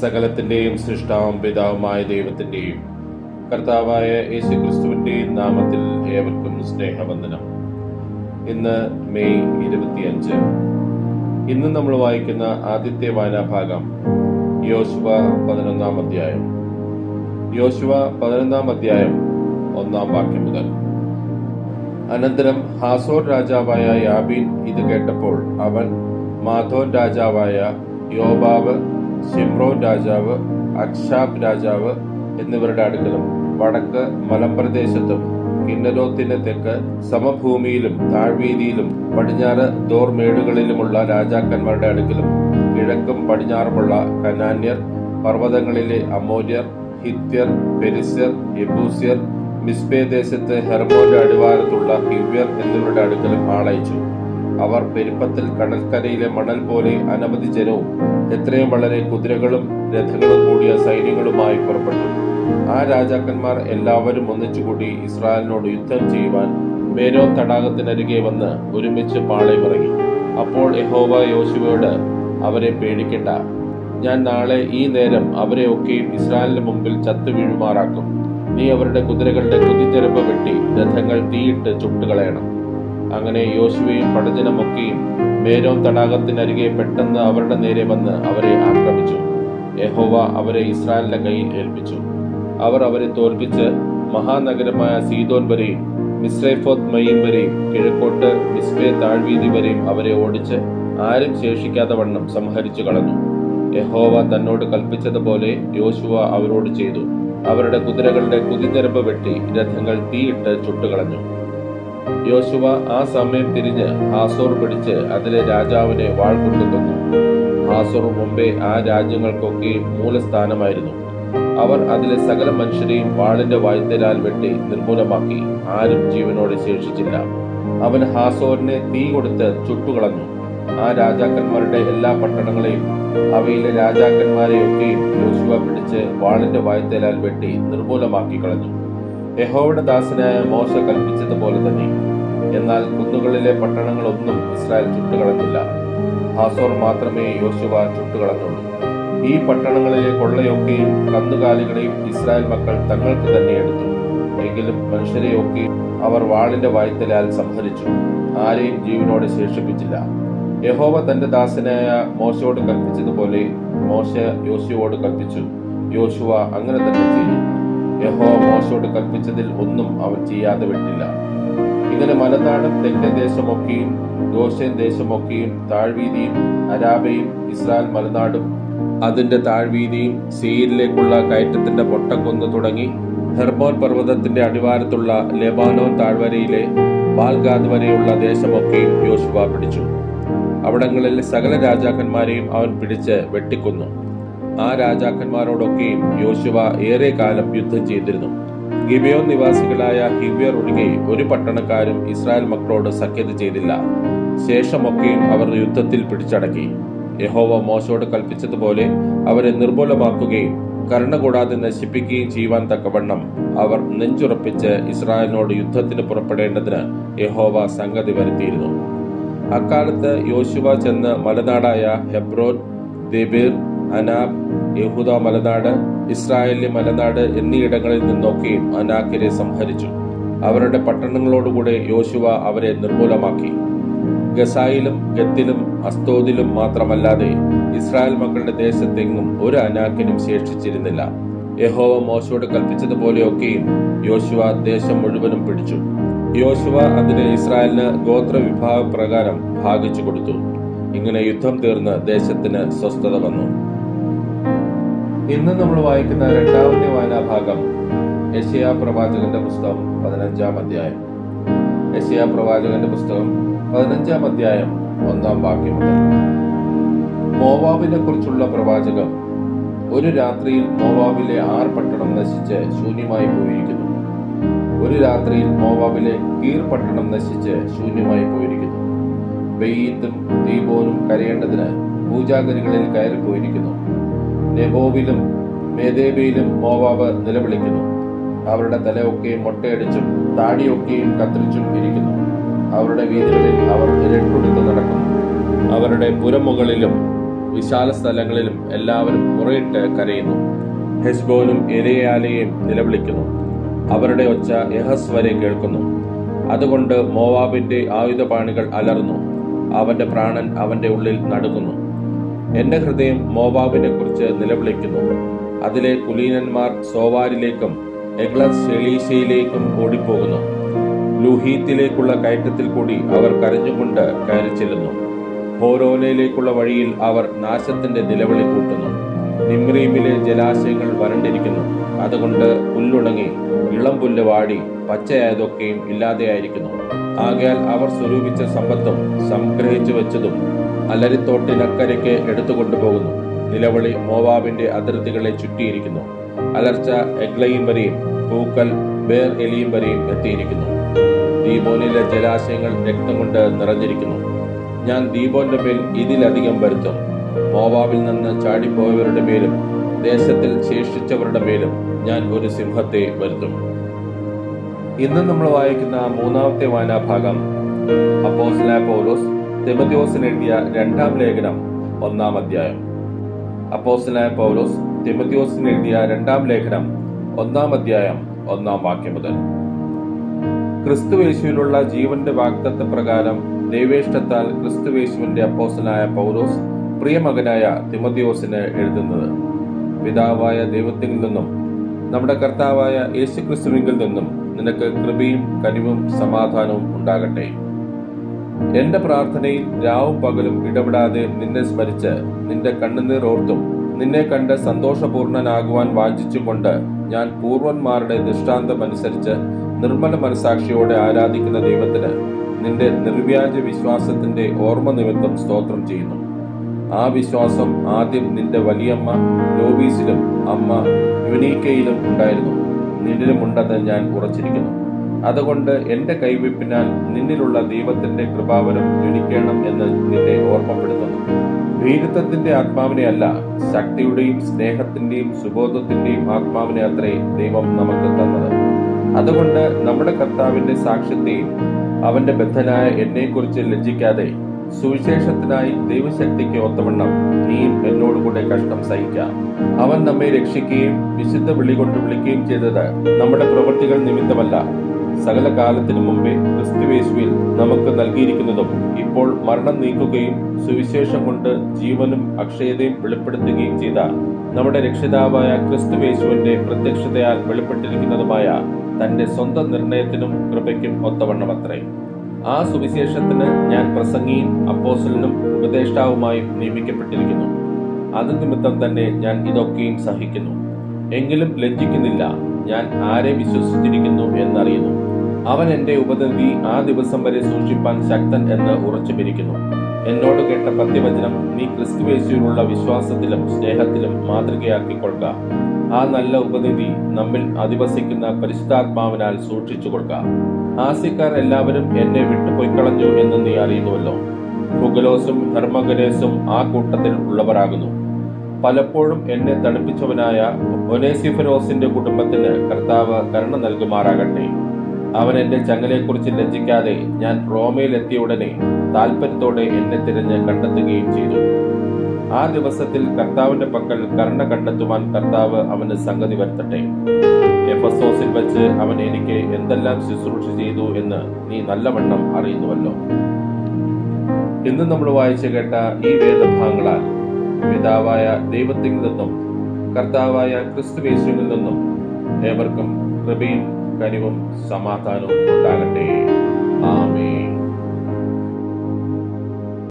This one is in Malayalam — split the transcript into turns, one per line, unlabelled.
സകലത്തിന്റെയും സൃഷ്ടാവും പിതാവുമായ ദൈവത്തിന്റെയും കർത്താവായ യേശു ക്രിസ്തുവിന്റെയും നാമത്തിൽ ഏവർക്കും സ്നേഹവന്ദനം. ഇന്ന് മെയ് ഇരുപത്തിയഞ്ച്. ഇന്ന് നമ്മൾ വായിക്കുന്ന ആദ്യത്തെ വായനാഭാഗം യോശുവ പതിനൊന്നാം അധ്യായം. യോശുവ പതിനൊന്നാം അധ്യായം ഒന്നാം വാക്യം മുതൽ. അനന്തരം ഹാസോർ രാജാവായ യാബീൻ ഇത് കേട്ടപ്പോൾ അവൻ മാധോൻ രാജാവായ യോബാവ് ഷിംറോൻ രാജാവ് അക്ഷാബ് രാജാവ് എന്നിവരുടെ അടുക്കലും വടക്ക് മലമ്പ്രദേശത്തും കിന്നരോത്തിന് തെക്ക് സമഭൂമിയിലും താഴ്വീതിയിലും പടിഞ്ഞാറ് ദോർമേടുകളിലുമുള്ള രാജാക്കന്മാരുടെ അടുക്കലും കിഴക്കും പടിഞ്ഞാറുമുള്ള കനാന്യർ പർവതങ്ങളിലെ അമോര്യർ ഹിത്യർ പെരിസ്യർ യബൂസ്യർ മിസ്ബേ ദേശത്തെ ഹെർമോന്റെ അടിവാരത്തുള്ള ഹിവ്യർ എന്നിവരുടെ അടുക്കലും ആളയച്ചു. അവർ പെരുപ്പത്തിൽ കടൽക്കരയിലെ മണൽ പോലെ അനവധി ജനവും എത്രയും വളരെ കുതിരകളും രഥങ്ങളും കൂടിയ സൈന്യങ്ങളുമായി പുറപ്പെട്ടു. ആ രാജാക്കന്മാർ എല്ലാവരും ഒന്നിച്ചുകൂടി ഇസ്രായേലിനോട് യുദ്ധം ചെയ്യുവാൻ മേരോ തടാകത്തിനരികെ വന്ന് ഒരുമിച്ച് പാളയമിറങ്ങി അപ്പോൾ യഹോവ യോശുവയോട് അവരെ പേടിക്കണ്ട. ഞാൻ നാളെ ഈ നേരം അവരെ ഒക്കെയും ഇസ്രായേലിന് മുമ്പിൽ ചത്തു വീഴുമാറാക്കും. നീ അവരുടെ കുതിരകളുടെ കുതിച്ചെരമ്പ് വെട്ടി രഥങ്ങൾ തീയിട്ട് ചുട്ടുകളയണം. അങ്ങനെ യോശുവയും പടജനമൊക്കെയും മേരോ തടാകത്തിനരികെ പെട്ടെന്ന് അവരുടെ നേരെ വന്ന് അവരെ ആക്രമിച്ചു. യഹോവ അവരെ ഇസ്രായേലിന്റെ കയ്യിൽ ഏൽപ്പിച്ചു. അവർ അവരെ തോൽപ്പിച്ച് മഹാനഗരമായ സീതോൻ വരെയും മിസ്രൈഫോത്ത് മയ്യം വരെയും കിഴക്കോട്ട് മിസ്ബെ താഴ്വീതി വരെയും അവരെ ഓടിച്ച് ആരും ശേഷിക്കാതെ വണ്ണം സംഹരിച്ചു കളഞ്ഞു. യഹോവ തന്നോട് കൽപ്പിച്ചതുപോലെ യോശുവ അവരോട് ചെയ്തു. അവരുടെ കുതിരകളുടെ കുതിഞ്ഞരമ്പ് വെട്ടി രഥങ്ങൾ തീയിട്ട് ചുട്ടുകളഞ്ഞു. യോശുവ ആ സമയം തിരിഞ്ഞ് ഹാസോർ പിടിച്ച് അതിലെ രാജാവിനെ വാൾ കൊണ്ടു കൊന്നു ഹാസോർ മുമ്പേ ആ രാജ്യങ്ങൾക്കൊക്കെ മൂലസ്ഥാനമായിരുന്നു. അവർ അതിലെ സകല മനുഷ്യരെയും വാളിന്റെ വായ്ത്തലാൽ വെട്ടി നിർമൂലമാക്കി ആരും ജീവനോടെ ശേഷിച്ചില്ല. അവൻ ഹാസോറിനെ തീ കൊടുത്ത് ചുട്ടുകളഞ്ഞു. ആ രാജാക്കന്മാരുടെ എല്ലാ പട്ടണങ്ങളെയും അവയിലെ രാജാക്കന്മാരെയൊക്കെയും യോശുവ പിടിച്ച് വാളിന്റെ വായ്ത്തലാൽ വെട്ടി നിർമൂലമാക്കി കളഞ്ഞു. യഹോവയുടെ ദാസനായ മോശ കൽപ്പിച്ചതുപോലെ തന്നെ. എന്നാൽ കുന്നുകളിലെ പട്ടണങ്ങളൊന്നും ഇസ്രായേൽ ചുട്ടുകളഞ്ഞില്ല. ഹാസോർ മാത്രമേ യോശുവ ചുട്ടുകളഞ്ഞുള്ളൂ. ഈ പട്ടണങ്ങളിലെ കൊള്ളയൊക്കെയും കന്നുകാലികളെയും ഇസ്രായേൽ മക്കൾ തങ്ങൾക്ക് തന്നെ എടുത്തു. എങ്കിലും മനുഷ്യരെയൊക്കെ അവർ വാളിന്റെ വായ്ത്തലാൽ സംഹരിച്ചു. ആരെയും ജീവനോടെ ശേഷിപ്പിച്ചില്ല. യഹോവ തന്റെ ദാസനായ മോശയോട് കൽപ്പിച്ചതുപോലെ മോശ യോശുവോട് കൽപ്പിച്ചു. യോശുവ അങ്ങനെ തന്നെ ചെയ്തു. യഹോവ മോശോട് കൽപ്പിച്ചതിൽ ഒന്നും അവൻ ചെയ്യാതെ വിട്ടില്ല. ഇങ്ങനെ മലനാടും തെക്കൻ ദേശമൊക്കെയും ഗോഷ്യൻ ദേശമൊക്കെയും താഴ്വീതിയും അരാബയും ഇസ്രായേൽ മലനാടും അതിന്റെ താഴ്വീതിയും സീരിലേക്കുള്ള കയറ്റത്തിന്റെ പൊട്ടക്കൊന്ന് തുടങ്ങി ഹെർമോൻ പർവതത്തിന്റെ അടിവാരത്തുള്ള ലെബാനോൻ താഴ്വരയിലെ ബാൽഗാദ് വരെയുള്ള ദേശമൊക്കെയും യോശുവ പിടിച്ചു. അവിടങ്ങളിൽ സകല രാജാക്കന്മാരെയും അവൻ പിടിച്ച് വെട്ടിക്കൊന്നു. ആ രാജാക്കന്മാരോടൊക്കെയും യോശുവ ഏറെ കാലം യുദ്ധം ചെയ്തിരുന്നു. ഗിബിയോൻ നിവാസികളായ ഹിവ്യർ ഒഴികെ ഒരു പട്ടണക്കാരും ഇസ്രായേൽ മക്കളോട് സഖ്യത ചെയ്തില്ല. ശേഷമൊക്കെയും അവർ യുദ്ധത്തിൽ പിടിച്ചടക്കി. യഹോവ മോശോട് കൽപ്പിച്ചതുപോലെ അവരെ നിർമൂലമാക്കുകയും കരുണ കൂടാതെ നശിപ്പിക്കുകയും ചെയ്യുവാൻ തക്കവണ്ണം അവർ നെഞ്ചുറപ്പിച്ച് ഇസ്രായേലിനോട് യുദ്ധത്തിന് പുറപ്പെടേണ്ടതിന് യഹോവ സംഗതി വരുത്തിയിരുന്നു. അക്കാലത്ത് യോശുവ ചെന്ന് മലനാടായ ഹെബ്രോൻ ദെബീർ അനാബ് യഹൂദ മലനാട് ഇസ്രായേലി മലനാട് എന്നിവിടങ്ങളിൽ നിന്നൊക്കെയും അനാക്കിനെ സംഹരിച്ചു. അവരുടെ പട്ടണങ്ങളോടുകൂടെ യോശുവ അവരെ നിർമൂലമാക്കി ഗസായിലും ഗത്തിലും അസ്തോദിലും മാത്രമല്ലാതെ ഇസ്രായേൽ മക്കളുടെ ദേശത്തെങ്ങും ഒരു അനാക്കിനും ശേഷിച്ചിരുന്നില്ല. യഹോവ മോശയോട് കൽപ്പിച്ചതുപോലെയൊക്കെയും യോശുവ ദേശം മുഴുവനും പിടിച്ചു. യോശുവ അതിനെ ഇസ്രായേലിന് ഗോത്ര വിഭാഗ പ്രകാരം ഭാഗിച്ചു കൊടുത്തു. ഇങ്ങനെ യുദ്ധം തീർന്ന് ദേശത്തിന് സ്വസ്ഥത വന്നു. ഇന്ന് നമ്മൾ വായിക്കുന്ന രണ്ടാമത്തെ വായനാഭാഗം യശയാ പ്രവാചകന്റെ പുസ്തകം പതിനഞ്ചാം അധ്യായം. യശയാ പ്രവാചകന്റെ പുസ്തകം പതിനഞ്ചാം അധ്യായം ഒന്നാം വാക്യം മോവാബിനെ കുറിച്ചുള്ള പ്രവാചകം ഒരു രാത്രിയിൽ മോവാബിലെ ആർ പട്ടണം നശിച്ച് ശൂന്യമായി പോയിരിക്കുന്നു. ഒരു രാത്രിയിൽ മോവാബിലെ കീർ പട്ടണം നശിച്ച് ശൂന്യമായി പോയിരിക്കുന്നു. ബെയ്യത്തും ദീപോനും കരയേണ്ടതിന് പൂജാഗരികളിൽ കയറി പോയിരിക്കുന്നു നെബോവിലും മേദേബയിലും മോവാബ് നിലവിളിക്കുന്നു. അവരുടെ തലയൊക്കെയും മൊട്ടയടിച്ചും താടിയൊക്കെയും കത്തിരിച്ചും ഇരിക്കുന്നു. അവരുടെ വീടുകളിൽ അവർ ഇരട്ടൊടുത്ത് നടക്കുന്നു. അവരുടെ പുരമുകളിലും വിശാല സ്ഥലങ്ങളിലും എല്ലാവരും മുറയിട്ട് കരയുന്നു. ഹെസ്ബോനും എരയാലയും നിലവിളിക്കുന്നു. അവരുടെ ഒച്ച യഹസ് വരെ കേൾക്കുന്നു. അതുകൊണ്ട് മോവാബിന്റെ ആയുധപാണികൾ അലർന്നു അവന്റെ പ്രാണൻ അവന്റെ ഉള്ളിൽ നടുങ്ങുന്നു എന്റെ ഹൃദയം മോവാബിനെ കുറിച്ച് നിലവിളിക്കുന്നു. അതിലെ കുലീനന്മാർ സോവാരിലേക്കും എഗ്ലസ് ഷെലീഷയിലേക്കും ഓടിപ്പോകുന്നു. ലുഹീത്തിലേക്കുള്ള കയറ്റത്തിൽ കൂടി അവർ കരഞ്ഞുകൊണ്ട് കയറി ചെല്ലുന്നു. ഹോരോനയിലേക്കുള്ള വഴിയിൽ അവർ നാശത്തിന്റെ നിലവിളി കൂട്ടുന്നു. നിമ്രീമിലെ ജലാശയങ്ങൾ വരണ്ടിരിക്കുന്നു. അതുകൊണ്ട് പുല്ലുണങ്ങി ഇളം പുല്ല് വാടി പച്ചയായതൊക്കെയും ഇല്ലാതെയായിരിക്കുന്നു. ആകയാൽ അവർ സ്വരൂപിച്ച സമ്പത്തും സംഗ്രഹിച്ചു വെച്ചതും അലരിത്തോട്ടിനക്കരയ്ക്ക് എടുത്തുകൊണ്ടുപോകുന്നു. നിലവിളി മോവാബിന്റെ അതിർത്തികളെ ചുറ്റിയിരിക്കുന്നു. അലർച്ച എഗ്ലയും വരെയും പൂക്കൽ ബേർ എലിയും വരെയും എത്തിയിരിക്കുന്നു. ദീപോനിലെ ജലാശയങ്ങൾ രക്തം കൊണ്ട് നിറഞ്ഞിരിക്കുന്നു. ഞാൻ ദീപോന്റെ മേൽ ഇതിലധികം വരുത്തും. മോവാബിൽ നിന്ന് ചാടിപ്പോയവരുടെ മേലും ദേശത്തിൽ ശേഷിച്ചവരുടെ മേലും ഞാൻ ഒരു സിംഹത്തെ വരുത്തും. ഇന്ന് നമ്മൾ വായിക്കുന്ന മൂന്നാമത്തെ വായനാഭാഗം അപ്പോസ്ല പൗലോസ് തിമത്യോസിന് എഴുതിയ രണ്ടാം ലേഖനം ഒന്നാം അധ്യായം. അപ്പോസ്തലനായ പൗലോസ് തിമത്യോസിന് എഴുതിയ രണ്ടാം ലേഖനം ഒന്നാം അധ്യായം ഒന്നാം വാക്യം മുതൽ. ക്രിസ്തുവേശുവിലുള്ള ജീവന്റെ വാഗ്ദത്ത പ്രകാരം ദൈവേഷ്ടത്താൽ ക്രിസ്തുവേശുവിന്റെ അപ്പോസ്തലനായ പൗലോസ് പ്രിയമകനായ തിമത്യോസിന് എഴുതുന്നത്. പിതാവായ ദൈവത്തിൽ നിന്നും നമ്മുടെ കർത്താവായ യേശുക്രിസ്തുവിങ്കിൽ നിന്നും നിനക്ക് കൃപയും കനിവും സമാധാനവും ഉണ്ടാകട്ടെ. എന്റെ പ്രാർത്ഥനയിൽ രാവും പകലും ഇടപെടാതെ നിന്നെ സ്മരിച്ച് നിന്റെ കണ്ണുനീർ ഓർത്തും നിന്നെ കണ്ട് സന്തോഷപൂർണനാകുവാൻ വാഞ്ചിച്ചുകൊണ്ട് ഞാൻ പൂർവന്മാരുടെ ദൃഷ്ടാന്തം അനുസരിച്ച് നിർമ്മല മനസാക്ഷിയോടെ ആരാധിക്കുന്ന ദൈവത്തിന് നിന്റെ നിർവ്യാജ വിശ്വാസത്തിന്റെ ഓർമ്മ നിമിത്തം സ്തോത്രം ചെയ്യുന്നു. ആ വിശ്വാസം ആദ്യം നിന്റെ വലിയമ്മ ലോബീസിലും അമ്മ യുനീക്കയിലും ഉണ്ടായിരുന്നു. നിന്നിലുമുണ്ടെന്ന് ഞാൻ ഉറച്ചിരിക്കുന്നു. അതുകൊണ്ട് എന്റെ കൈവയ്പിനാൽ നിന്നിലുള്ള ദൈവത്തിന്റെ കൃപാവരം ജ്വലിക്കണം എന്ന് നിന്നെ ഓർമ്മപ്പെടുത്തുന്നു. ഭീരുത്വത്തിന്റെ ആത്മാവിനെ അല്ല ശക്തിയുടെയും സ്നേഹത്തിന്റെയും സുബോധത്തിന്റെയും ആത്മാവിനെ അത്രേ ദൈവം നമുക്ക് തന്നത്. അതുകൊണ്ട് നമ്മുടെ കർത്താവിന്റെ സാക്ഷ്യത്തെയും അവന്റെ ബദ്ധനായ എന്നെക്കുറിച്ച് ലജ്ജിക്കാതെ സുവിശേഷത്തിനായി ദൈവശക്തിക്ക് ഒത്തവണ്ണം നീയും എന്നോടുകൂടെ കഷ്ടം സഹിക്കാം. അവൻ നമ്മെ രക്ഷിക്കുകയും വിശുദ്ധ വിളി കൊണ്ട് വിളിക്കുകയും ചെയ്തത് നമ്മുടെ പ്രവൃത്തികൾ നിമിത്തമല്ല സകല കാലത്തിനു മുമ്പേ ക്രിസ്തുവേശുവിൽ നമുക്ക് നൽകിയിരിക്കുന്നതും ഇപ്പോൾ മരണം നീക്കുകയും സുവിശേഷം കൊണ്ട് ജീവനും അക്ഷയതയും വെളിപ്പെടുത്തുകയും ചെയ്ത നമ്മുടെ രക്ഷിതാവായ ക്രിസ്തുവേശുവിന്റെ പ്രത്യക്ഷതയാൽ വെളിപ്പെട്ടിരിക്കുന്നതുമായ തന്റെ സ്വന്തം നിർണയത്തിനും കൃപയ്ക്കും ഒത്തവണ്ണമത്രേ. ആ സുവിശേഷത്തിന് ഞാൻ പ്രസംഗിയും അപ്പോസലിനും ഉപദേഷ്ടാവുമായും നിയമിക്കപ്പെട്ടിരിക്കുന്നു. അത് നിമിത്തം തന്നെ ഞാൻ ഇതൊക്കെയും സഹിക്കുന്നു. എങ്കിലും ലജ്ജിക്കുന്നില്ല. ഞാൻ ആരെ വിശ്വസിച്ചിരിക്കുന്നു എന്നറിയുന്നു. അവൻ എന്റെ ഉപതന്തി ആ ദിവസം വരെ സൂക്ഷിപ്പാൻ ശക്തൻ എന്ന് ഉറച്ചു ഉറച്ചുപിരിക്കുന്നു എന്നോട് കേട്ട പത്യവചനം നീ ക്രിസ്തുവേശുവിലുള്ള വിശ്വാസത്തിലും സ്നേഹത്തിലും മാതൃകയാക്കിക്കൊള്ളുക. ആ നല്ല ഉപനിധി നമ്മിൽ അധിവസിക്കുന്ന പരിശുദ്ധാത്മാവിനാൽ സൂക്ഷിച്ചു കൊടുക്കുക ആസിക്കാർ എല്ലാവരും എന്നെ വിട്ടുപോയിക്കളഞ്ഞു എന്ന് നീ അറിയുന്നുവല്ലോ. ഫുഗലോസും ഹെർമഗനേസും ആ കൂട്ടത്തിൽ ഉള്ളവരാകുന്നു. പലപ്പോഴും എന്നെ തണുപ്പിച്ചവനായ ഒനേസിഫനോസിന്റെ കുടുംബത്തിന് കർത്താവ് കരുണ നൽകുമാറാകട്ടെ. അവൻ എന്റെ ചങ്ങലയെക്കുറിച്ച് ലജ്ജിക്കാതെ ഞാൻ റോമയിൽ എത്തിയ ഉടനെ താല്പര്യത്തോടെ എന്നെ തിരഞ്ഞ് കണ്ടെത്തുകയും ചെയ്തു. ആ ദിവസത്തിൽ കർത്താവിന്റെ പക്കൽ കരുണ കണ്ടെത്തുവാൻ കർത്താവ് അവന് സംഗതി വരുത്തട്ടെ. എഫസോസിൽ വെച്ച് അവൻ എനിക്ക് എന്തെല്ലാം ശുശ്രൂഷ ചെയ്തു എന്ന് നീ നല്ലവണ്ണം അറിയുന്നുവല്ലോ. ഇന്ന് നമ്മൾ വായിച്ചു കേട്ട ഈ വേദഭാഗങ്ങളാൽ പിതാവായ ദൈവത്തിൽ നിന്നും കർത്താവായ ക്രിസ്തുവേശുവിൽ നിന്നും ഏവർക്കും കൃപയും കനിവും സമാധാനവും ഉണ്ടാകട്ടെ. ആമേ